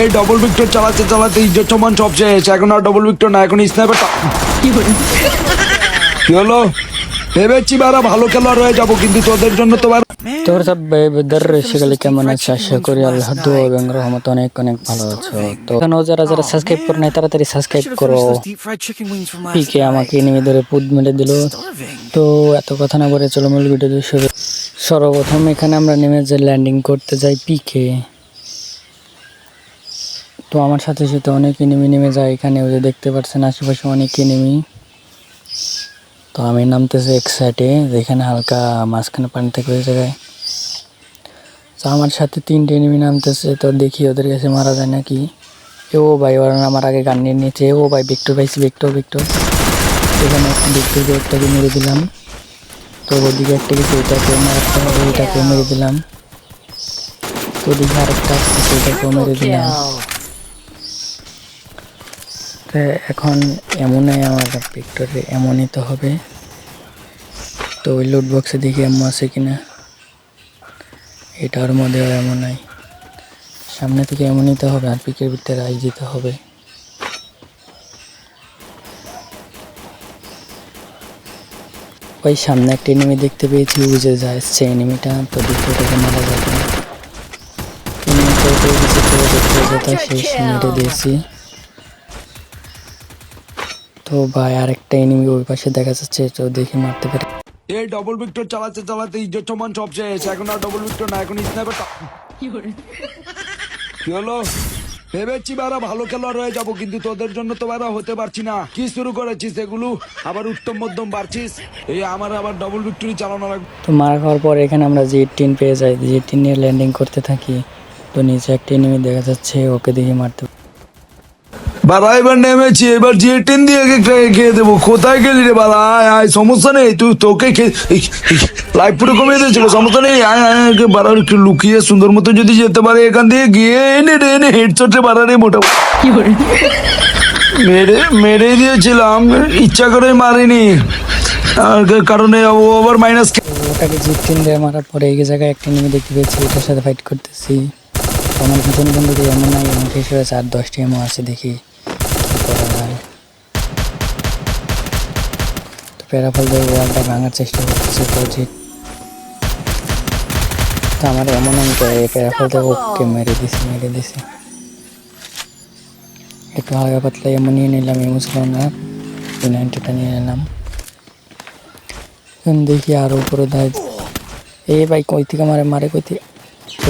এই double Victor চালাতে চালাতে ইজ্জত সমান সব শেষ। এখন আর ডবল ভিক্টর না এখন স্নাইপার কি হলো? ভেবেছি বারা ভালো খেলোয়াড় হয়ে যাব কিন্তু তোদের জন্য তো তোর সব বেদার সেগুলি কেমন আছে? আশা করি আল্লাহ দোয়া এবং রহমত অনেক অনেক ভালো আছো। তো এখনও যারা যারা সাবস্ক্রাইব করে নাই তাড়াতাড়ি সাবস্ক্রাইব করো। পিকে আমাকে নেমে ধরে পুদ মেরে দিল। তো এত কথা না বলে চলো মূল ভিডিও শুরু সর্বপ্রথম এখানে আমরা নেমে যে ল্যান্ডিং করতে যাই পিকে তো আমার সাথে সাথে অনেক এনিমি নেমে যায় এখানে যে দেখতে পাচ্ছেন আশেপাশে অনেক এনিমি। তো আমি নামতেছি এক সাইডে যেখানে হালকা মাঝখানে পানি থেকে ওই জায়গায়। তো আমার সাথে তিনটে এনিমি নামতেছে, তো দেখি ওদের কাছে মারা যায় নাকি। এ ও ভাই, ওরা আমার আগে গান নিয়ে নিয়েছে। ও ভাই ভিক্টর পাইছি ভিক্টর ভিক্টর এখানে ভিক্টরকে একটাকে মেরে দিলাম। তো ওদিকে একটা গেছে এটাকে এটাকে মেরে দিলাম। তো ওদিকে আরেকটা সেটাকেও মেরে দিলাম। তো এখন এমনই আমার ভিক্টরে এমনই তো হবে। তো ওই লুট বক্সে দেখি এমন আছে কি কিনা, এটার মধ্যে এমন নাই। সামনে থেকে এমন নিতে হবে আর পিকের ভিতরে রাইজ দিতে হবে। ওই সামনে একটা এনিমি দেখতে পেয়েছি বুঝে যায় সে এনিমিটা তো দ্বিতীয়টাকে মারা যাবে। না এনিমিটা দেখতে যেটা শেষ মেরে দিয়েছি। তো ভাই আরেকটা এনিমি ওই পাশে দেখা যাচ্ছে তো দেখি মারতে পারে। এই ডবল ভিক্টর চালাতে চালাতে ইজ্জত সমান সব শেষ। এখন আর ডবল ভিক্টর না এখন স্নাইপার কি হলো? ভেবেছি বারা ভালো খেলোয়াড় হয়ে যাব কিন্তু তোদের জন্য তো বারা হতে পারছি না। কি শুরু করেছিস এগুলো? আবার উত্তম মধ্যম পারছিস এই আমার আবার ডবল ভিক্টরি চালানো লাগবে। তো মারা খাওয়ার পর এখানে আমরা জি টিন পেয়ে যাই জি টিন নিয়ে ল্যান্ডিং করতে থাকি তো নিচে একটা এনিমি দেখা যাচ্ছে ওকে দেখে মারতে বারা এবার নেমেছি এবার যে টেন দিয়ে খেয়ে দেবো। কোথায় গেলি রে বারা আয় আয় সমস্যা নেই। তুই তোকে খেয়ে লাইফ পুরো কমিয়ে দিয়েছিল সমস্যা নেই। আয় আয় আয়, একটু লুকিয়ে সুন্দর মতো যদি যেতে পারে এখান দিয়ে গিয়ে এনে রে এনে হেডশটে বারা রে মোটামুটি মেরে মেরে দিয়েছিলাম। ইচ্ছা করে মারিনি। আর কারণে ও আবার মাইনাস ওটাকে জি টিন দিয়ে মারার পরে এই জায়গায় একটা এনিমি দেখতে পেয়েছি এটার সাথে ফাইট করতেছি। আমার পিছন বন্ধুকে এমন নাই এমন শেষ হয়েছে আর দশটি এমন আছে দেখি। প্যারাফল দিয়ে ওয়ালটা ভাঙার চেষ্টা করতেছে তো তো আমার এমন আমি প্যারাফল দিয়ে ওকে মেরে দিছি মেরে দিছি একটু হালকা পাতলা এমন নিয়ে নিলাম এমন ছিল নাইনটিটা নিয়ে নিলাম দেখি আর উপরে দায় এই ভাই কই থেকে মারে মারে কই থেকে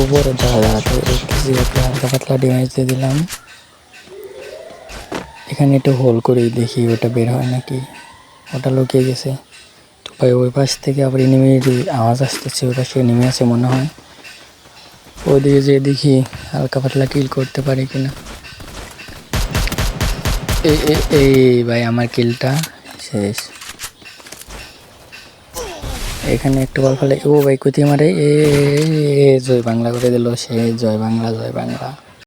উপরে দাঁড়া দাঁড়া তো কিছু একটু হালকা পাতলা ড্যামেজ দিয়ে দিলাম এখানে একটু হোল করেই দেখি ওটা বের হয় নাকি? ওটা লুকিয়ে গেছে। তো ভাই ওই পাশ থেকে আবার এনিমির আওয়াজ আসতেছে ওই পাশে নেমে আছে মনে হয়। ওদিকে যেয়ে দেখি হালকা পাতলা কিল করতে পারি কিনা। এই ভাই আমার কিলটা শেষ। এখানে একটু বল ফেলে ও ভাই কুতি মারে। এ, জয় বাংলা করে দিল। সে জয় বাংলা জয় বাংলা।